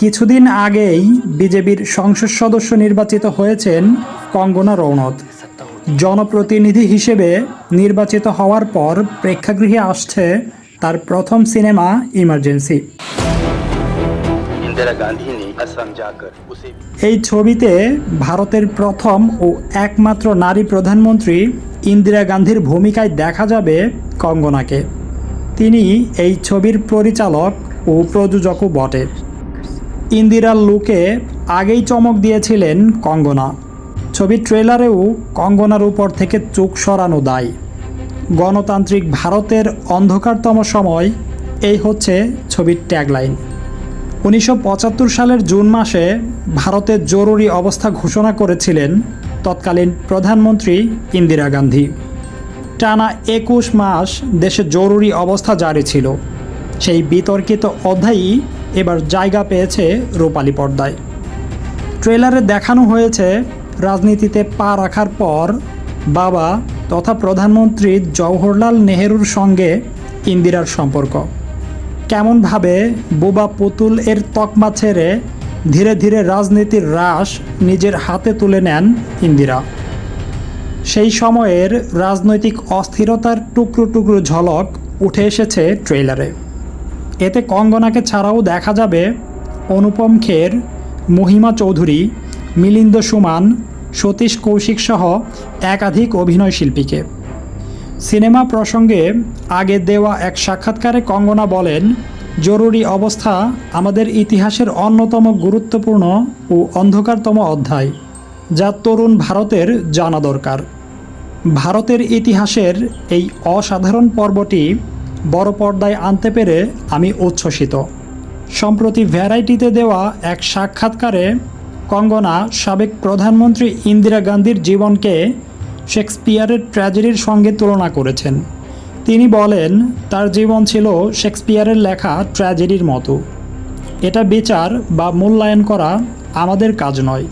কিছুদিন আগেই বিজেপির সংসদ সদস্য নির্বাচিত হয়েছেন কঙ্গনা রৌনত জনপ্রতিনিধি হিসেবে নির্বাচিত হওয়ার পর প্রেক্ষাগৃহে আসছে তার প্রথম সিনেমা ইমার্জেন্সি। এই ছবিতে ভারতের প্রথম ও একমাত্র নারী প্রধানমন্ত্রী ইন্দিরা গান্ধীর ভূমিকায় দেখা যাবে কঙ্গনাকে। তিনি এই ছবির পরিচালক ও প্রযোজকও বটে। ইন্দিরার লুকে আগেই চমক দিয়েছিলেন কঙ্গনা। ছবির ট্রেলারেও কঙ্গনার উপর থেকে চোখ সরানো দায়। গণতান্ত্রিক ভারতের অন্ধকারতম সময়, এই হচ্ছে ছবির ট্যাগলাইন। উনিশশো পঁচাত্তর সালের জুন মাসে ভারতের জরুরি অবস্থা ঘোষণা করেছিলেন তৎকালীন প্রধানমন্ত্রী ইন্দিরা গান্ধী। টানা একুশ মাস দেশে জরুরি অবস্থা জারি ছিল। সেই বিতর্কিত অধ্যায়ই এবার জায়গা পেয়েছে রূপালী পর্দায়। ট্রেলারে দেখানো হয়েছে রাজনীতিতে পা রাখার পর বাবা তথা প্রধানমন্ত্রী জওহরলাল নেহেরুর সঙ্গে ইন্দিরার সম্পর্ক। কেমনভাবে বোবা পুতুল এর তকমা ছেড়ে ধীরে ধীরে রাজনীতির রাশ নিজের হাতে তুলে নেন ইন্দিরা। সেই সময়ের রাজনৈতিক অস্থিরতার টুকরো টুকরো ঝলক উঠে এসেছে ট্রেলারে। এতে কঙ্গনাকে ছাড়াও দেখা যাবে অনুপম খের, মহিমা চৌধুরী, মিলিন্দ সুমান, সতীশ কৌশিক সহ একাধিক অভিনয় শিল্পীকে। সিনেমা প্রসঙ্গে আগে দেওয়া এক সাক্ষাৎকারে কঙ্গনা বলেন, জরুরি অবস্থা আমাদের ইতিহাসের অন্যতম গুরুত্বপূর্ণ ও অন্ধকারতম অধ্যায়, যা তরুণ ভারতের জানা দরকার। ভারতের ইতিহাসের এই অসাধারণ পর্বটি বড় পর্দায় আনতে পেরে আমি উচ্ছ্বসিত। সম্প্রতি ভ্যারাইটিতে দেওয়া এক সাক্ষাৎকারে কঙ্গনা সাবেক প্রধানমন্ত্রী ইন্দিরা গান্ধীর জীবনকে শেক্সপিয়ারের ট্র্যাজেডির সঙ্গে তুলনা করেছেন। তিনি বলেন, তার জীবন ছিল শেক্সপিয়ারের লেখা ট্র্যাজেডির মতো। এটা বিচার বা মূল্যায়ন করা আমাদের কাজ নয়।